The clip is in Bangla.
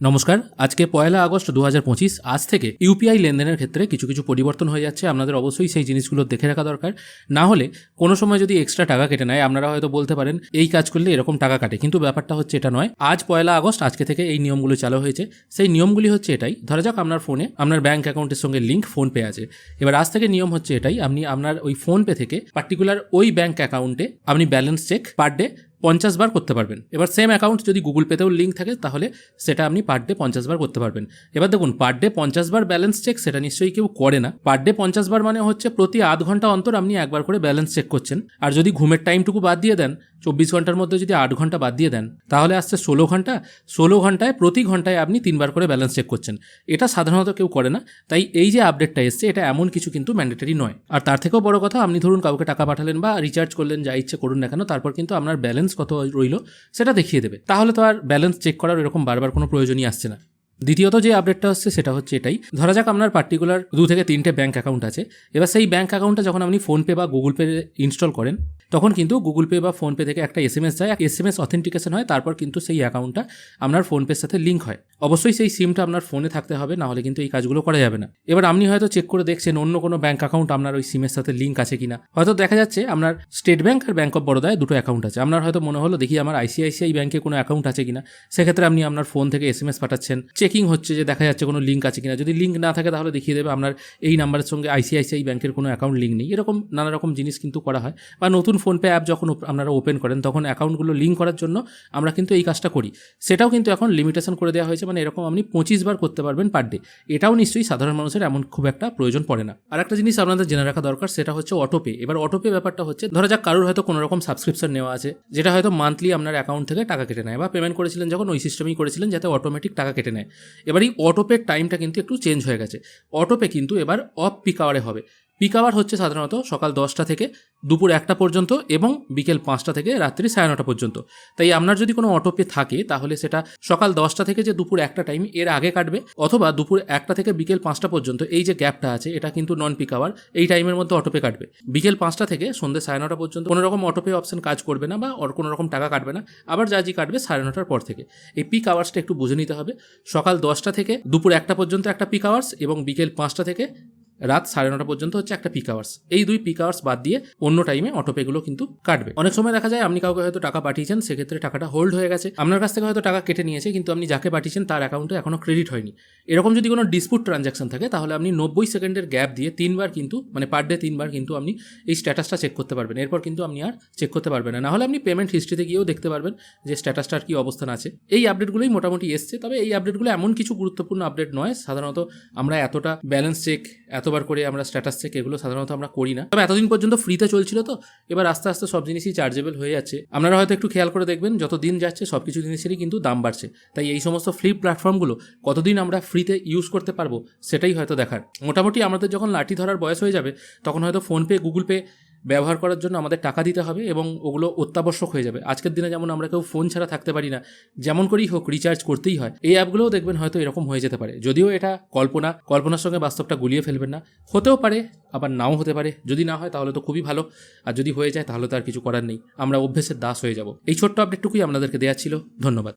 নমস্কার, আজকে পয়লা আগস্ট দু হাজার পঁচিশ, আজ থেকে ইউপিআই লেনদেনের ক্ষেত্রে কিছু কিছু পরিবর্তন হয়ে যাচ্ছে, আপনাদের অবশ্যই সেই জিনিসগুলো দেখে রাখা দরকার। না হলে কোনো সময় যদি এক্সট্রা টাকা কেটে নেয়, আপনারা হয়তো বলতে পারেন, এই কাজ করলে এরকম টাকা কাটে। কিন্তু ব্যাপারটা হচ্ছে এটা নয়, আজ পয়লা আগস্ট, আজকে থেকে এই নিয়মগুলো চালু হয়েছে। সেই নিয়মগুলি হচ্ছে এটাই, ধরা যাক আপনার ফোনে আপনার ব্যাঙ্ক অ্যাকাউন্টের সঙ্গে লিঙ্ক ফোনপে আছে। এবার আজ থেকে নিয়ম হচ্ছে এটাই, আপনি আপনার ওই ফোনপে থেকে পার্টিকুলার ওই ব্যাঙ্ক অ্যাকাউন্টে আপনি ব্যালেন্স চেক পার ডে পঞ্চাশ বার করতে পারবেন। এবার সেম অ্যাকাউন্ট যদি গুগল পেতেও লিঙ্ক থাকে, তাহলে সেটা আপনি পার ডে পঞ্চাশ বার করতে পারবেন। এবার দেখুন পার ডে পঞ্চাশ বার ব্যালেন্স চেক সেটা নিশ্চয়ই কেউ করে না। পার ডে পঞ্চাশ বার মানে হচ্ছে প্রতি আধ ঘণ্টা অন্তর আপনি একবার করে ব্যালেন্স চেক করছেন। আর যদি ঘুমের টাইমটুকু বাদ দিয়ে দেন, চব্বিশ ঘণ্টার মধ্যে যদি আট ঘণ্টা বাদ দিয়ে দেন, তাহলে আসছে ষোলো ঘণ্টা। ষোলো ঘন্টায় প্রতি ঘন্টায় আপনি তিনবার করে ব্যালেন্স চেক করছেন। এটা সাধারণত কেউ করে না। তাই এই যে আপডেটটা এসছে, এটা এমন কিছু কিন্তু ম্যান্ডেটারি নয়। আর তার থেকেও বড় কথা, আপনি ধরুন কাউকে টাকা পাঠালেন বা রিচার্জ করলেন, যা ইচ্ছে করুন না কেন, তারপর কিন্তু আপনার ব্যালেন্স কত রইল, সেটা দেখিয়ে দেবে। তাহলে তো আর ব্যালেন্স চেক করার এরকম বারবার কোনো প্রয়োজনই আসছে না। দ্বিতীয়ত যে আপডেটটা হচ্ছে, সেটা হচ্ছে এটাই। ধরা যাক আপনার পার্টিকুলার দু থেকে তিনটে ব্যাঙ্ক অ্যাকাউন্ট আছে। এবার সেই ব্যাঙ্ক অ্যাকাউন্টটা যখন আপনি ফোনপে বা গুগল পে ইনস্টল করেন তখন কিন্তু গুগল পে বা ফোনপে থেকে একটা এস এম এস যায়। এস এম এস অথেন্টিকেশন হয়, তারপর কিন্তু সেই অ্যাকাউন্টটা আপনার ফোনপের সাথে লিঙ্ক হয়। অবশ্যই সেই সিমটা আপনার ফোনে থাকতে হবে না হলে কিন্তু এই কাজগুলো করা যাবে না। এবার আপনি হয়তো চেক করে দেখছেন অন্য কোনো ব্যাঙ্ক অ্যাকাউন্ট আপনার ওই সিমের সাথে লিঙ্ক আছে কিনা। হয়তো দেখা যাচ্ছে আপনার স্টেট ব্যাঙ্ক আর ব্যাঙ্ক অফ বরোদায় দুটো অ্যাকাউন্ট আছে। আপনার হয়তো মনে হলো, দেখি আমার আইসিআইসিআই ব্যাঙ্কে কোনো অ্যাকাউন্ট আছে কিনা? সেক্ষেত্রে আপনি আপনার ফোন থেকে এস এম এস পাঠাচ্ছেন। চেকিং হচ্ছে যে দেখা যাচ্ছে কোনো লিঙ্ক আছে কিনা। যদি লিঙ্ক না থাকে, তাহলে দেখিয়ে দেবে আপনার এই নাম্বারের সঙ্গে আইসিআইসিআই ব্যাঙ্কের কোনো অ্যাকাউন্ট লিঙ্ক নেই। এরকম নানা রকম জিনিস কিন্তু করা হয়। বা নতুন ফোনপে অ্যাপ যখন আপনারা ওপেন করেন, তখন অ্যাকাউন্টগুলো লিঙ্ক করার জন্য আমরা কিন্তু এই কাজটা করি। সেটাও কিন্তু এখন লিমিটেশন করে দেওয়া হয়েছে মানে এরকম আপনি পঁচিশ বার করতে পারবেন পার ডে এটাও নিশ্চয়ই সাধারণ মানুষের এমন খুব একটা প্রয়োজন পড়ে না। আর একটা জিনিস আপনাদের জেনে রাখা দরকার, সেটা হচ্ছে অটোপে এবার অটোপে ব্যাপারটা হচ্ছে, ধরা যাক কারোর হয়তো কোনো রকম সাবস্ক্রিপশন নেওয়া আছে, যেটা হয়তো মান্থলি আপনার অ্যাকাউন্ট থেকে টাকা কেটে নেয়, বা পেমেন্ট করেছিলেন যখন, ওই সিস্টেমেই করেছিলেন যাতে অটোমেটিক টাকা কেটে নেয়। এবার এই অটোপের টাইমটা কিন্তু একটু চেঞ্জ হয়ে গেছে। অটোপে কিন্তু এবার অফ পিক আওয়ারে হবে। পিক আওয়ার হচ্ছে সাধারণত সকাল দশটা থেকে দুপুর একটা পর্যন্ত এবং বিকেল পাঁচটা থেকে রাত্রি সাড়ে নটা পর্যন্ত। তাই আপনার যদি কোনো অটোপে থাকে, তাহলে সেটা সকাল দশটা থেকে যে দুপুর একটা টাইম এর আগে কাটবে অথবা দুপুর একটা থেকে বিকেল পাঁচটা পর্যন্ত এই যে গ্যাপটা আছে, এটা কিন্তু নন পিক আওয়ার এই টাইমের মধ্যে অটোপে কাটবে। বিকেল পাঁচটা থেকে সন্ধ্যে সাড়ে নটা পর্যন্ত কোনো রকম অটোপে অপশন কাজ করবে না বা ওর কোনো রকম টাকা কাটবে না, আবার যা জি কাটবে সাড়ে নটার পর থেকে। এই পিক আওয়ার্সটা একটু বুঝে নিতে হবে। সকাল দশটা থেকে দুপুর একটা পর্যন্ত একটা পিক আওয়ার্স এবং বিকেল পাঁচটা থেকে রাত সাড়ে নটা পর্যন্ত হচ্ছে একটা পিক আওয়ার্স এই দুই পিক আওয়ার্স বাদ দিয়ে অন্য টাইমে অটোপেগুলো কিন্তু কাটবে। অনেক সময় দেখা যায় আপনি কাউকে হয়তো টাকা পাঠিয়েছেন, সেক্ষেত্রে টাকাটা হোল্ড হয়ে গেছে। আপনার কাছ থেকে হয়তো টাকা কেটে নিয়েছে, কিন্তু আপনি যাকে পাঠিয়েছেন তার অ্যাকাউন্টে এখনও ক্রেডিট হয়নি। এরকম যদি কোনো ডিসপুট ট্রানজ্যাকশন থাকে, তাহলে আপনি নব্বই সেকেন্ডের গ্যাপ দিয়ে তিনবার কিন্তু মানে পার ডে তিনবার কিন্তু আপনি এই স্ট্যাটাসটা চেক করতে পারবেন। এরপর কিন্তু আপনি আর চেক করতে পারবেন না। নাহলে আপনি পেমেন্ট হিস্ট্রিতে গিয়েও দেখতে পারবেন যে স্ট্যাটাসটার কি অবস্থান আছে। এই আপডেটগুলোই মোটামুটি এসছে। তবে এই আপডেটগুলো এমন কিছু গুরুত্বপূর্ণ আপডেট নয়। সাধারণত আমরা এতটা ব্যালেন্স চেক এতবার করে আমরা স্ট্যাটাস চেক এগুলো সাধারণত আমরা করি না। তবে এতদিন পর্যন্ত ফ্রিতে চলছিল তো, এবার আস্তে আস্তে সব জিনিসই চার্জেবল হয়ে যাচ্ছে। আপনারা হয়তো একটু খেয়াল করে দেখবেন, যত দিন যাচ্ছে সব কিছু জিনিসেরই কিন্তু দাম বাড়ছে। তাই এই সমস্ত ফ্রি প্ল্যাটফর্মগুলো কতদিন আমরা ফ্রিতে ইউজ করতে পারব, সেটাই হয়তো দেখার। মোটামুটি আমাদের যখন লাঠি ধরার বয়স হয়ে যাবে, তখন হয়তো ফোনপে গুগল পে ব্যবহার করার জন্য আমাদের টাকা দিতে হবে এবং ওগুলো অত্যাবশ্যক হয়ে যাবে। আজকের দিনে যেমন আমরা কেউ ফোন ছাড়া থাকতে পারি না, যেমন করেই হোক রিচার্জ করতেই হয়। এই অ্যাপগুলোও দেখবেন হয়তো এরকম হয়ে যেতে পারে। যদিও এটা কল্পনা, কল্পনার সঙ্গে বাস্তবটা গুলিয়ে ফেলবেন না। হতেও পারে, আবার নাও হতে পারে। যদি না হয় তাহলে তো খুবই ভালো। আর যদি হয়ে যায় তাহলে তো আর কিছু করার নেই। আমরা অভ্যেসের দাস হয়ে যাব। এই ছোট্ট আপডেটটুকুই আপনাদেরকে দেওয়া ছিল। ধন্যবাদ।